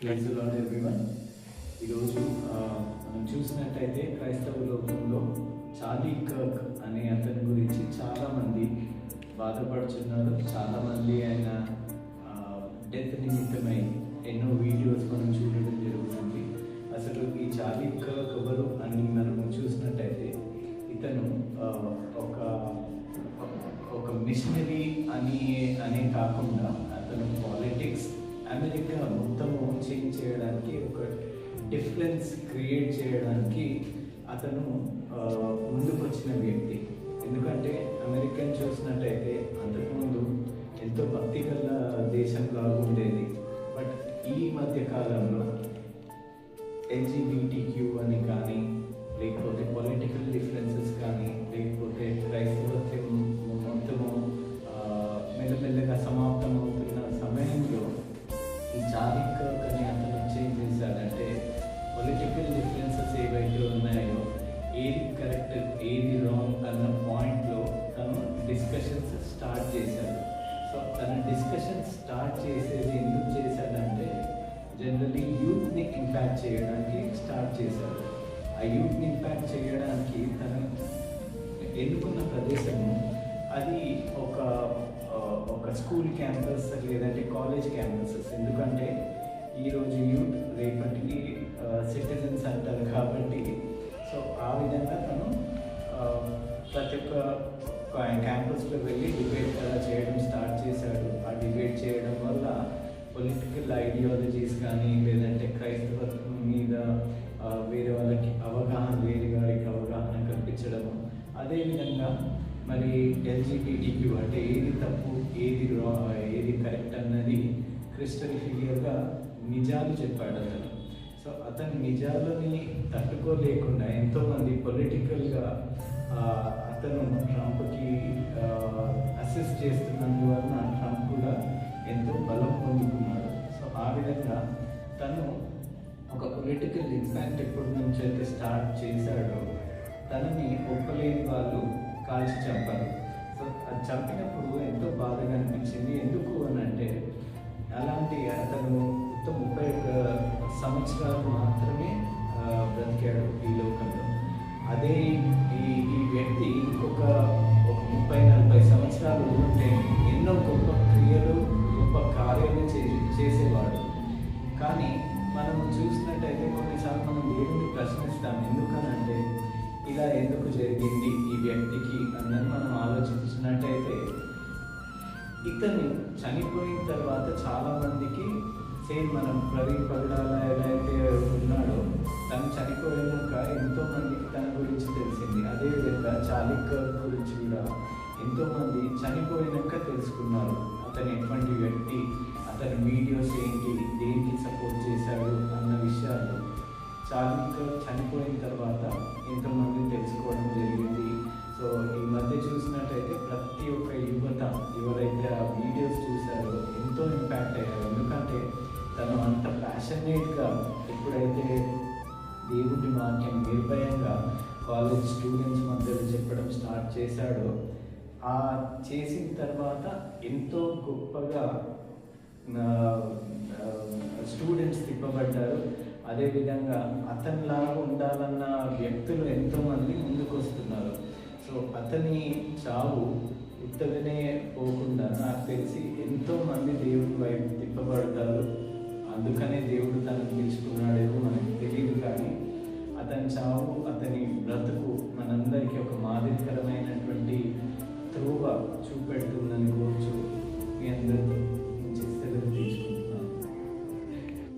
Praise lord everyone ఈరోజు మనం చూసినట్టయితే క్రైస్తవ లోకంలో చాలీ కర్క్ అనే అతని గురించి చాలామంది బాధపడుతున్నారు చాలామంది ఆయన డెత్ నిమిత్తమై ఎన్నో వీడియోస్ మనం చూడడం జరుగుతుంది. అసలు ఈ చాలీ కర్క్ ఎవరు అని మనం చూసినట్టయితే ఇతను ఒక ఒక మిషనరీ అని అనే కాకుండా అతను పాలిటిక్స్ అమెరికా మొత్తం చేంజ్ చేయడానికి ఒక డిఫరెన్స్ క్రియేట్ చేయడానికి అతను ఆ, ముందుకు వచ్చిన వ్యక్తి. ఎందుకంటే అమెరికన్ చూసినట్టయితే అంతకుముందు ఎంతో భక్తి గల దేశం ఉండేది. బట్ ఈ మధ్య కాలంలో ఎల్జీబీటీక్యూ అని కానీ లేకపోతే పొలిటికల్ డిఫరెన్సెస్ కానీ లేకపోతే క్రైస్తవత్వం మొత్తము మెల్లమెల్ల డిస్కషన్ స్టార్ట్ చేసేది ఎందుకు చేశాడంటే జనరల్లీ యూత్ని ఇంపాక్ట్ చేయడానికి స్టార్ట్ చేశాడు ఆ యూత్ని ఇంపాక్ట్ చేయడానికి తను ఎన్నుకున్న ప్రదేశము అది ఒక ఒక స్కూల్ క్యాంపస్ లేదంటే కాలేజ్ క్యాంపసెస్ ఎందుకంటే ఈరోజు యూత్ రేపటికి సిటిజన్స్ అంటారు కాబట్టి సో ఆ విధంగా తను ప్రతి ఒక్క క్యాంపస్లో వెళ్ళి ఐడియాలజీస్ కానీ లేదంటే క్రైస్తవత్వం మీద వేరే వాళ్ళకి అవగాహన వేరే వారికి అవగాహన కల్పించడము. అదేవిధంగా మరి ఎల్జిబిటిక్యూ అంటే ఏది తప్పు ఏది రా ఏది కరెక్ట్ అన్నది క్రిస్టల్ ఫిగర్గా నిజాలు చెప్పాడు అతను సో అతని నిజాలని తట్టుకోలేకుండా ఎంతోమంది పొలిటికల్గా అతను ఇంపాక్ట్ ఎప్పటి నుంచి అయితే స్టార్ట్ చేశాడో తనని ఒప్పలేని వాళ్ళు కాల్చి చంపారు. సో అది చంపినప్పుడు ఎంతో బాధగా అనిపించింది. ఎందుకు అని అంటే అలాంటి అతను మొత్తం ముప్పై ఒక్క సంవత్సరాలు మాత్రమే బ్రతికాడు ఈ లోకంలో. అదే ఈ ఈ వ్యక్తి ఇంకొక ఒక ముప్పై నలభై సంవత్సరాలు ఉంటే ఎన్నో గొప్ప క్రియలు గొప్ప కార్యాలు చే చేసేవాడు. కానీ మనం చూసిన ఇతను చనిపోయిన తర్వాత చాలా మందికి సేమ్ మనం ప్రవీణ్ పగడాల ఎలా అయితే ఉన్నాడో తను చనిపోయాక ఎంతో మందికి తన గురించి తెలిసింది. అదేవిధంగా చాలిక్ గురించి కూడా ఎంతో మంది చనిపోయినాక తెలుసుకున్నారు. అతను ప్యాషనేట్గా ఎప్పుడైతే దేవుడి వాక్యం నిర్భయంగా కాలేజ్ స్టూడెంట్స్ మధ్యలో చెప్పడం స్టార్ట్ చేశాడో ఆ చేసిన తర్వాత ఎంతో గొప్పగా స్టూడెంట్స్ తిప్పబడ్డారు. అదేవిధంగా అతనిలాగా ఉండాలన్న వ్యక్తులు ఎంతోమంది ముందుకు వస్తున్నారు. సో అతని చావు ఉత్తగనే పోకుండా నాకు తెలిసి ఎంతోమంది దేవుడి వైపు తిప్పబడతారు. అందుకనే దేవుడు తనను పిలుచుకున్నాడేమో మనకు తెలియదు కానీ అతని చావు అతని బ్రతుకు మనందరికీ ఒక మాదిరికరమైన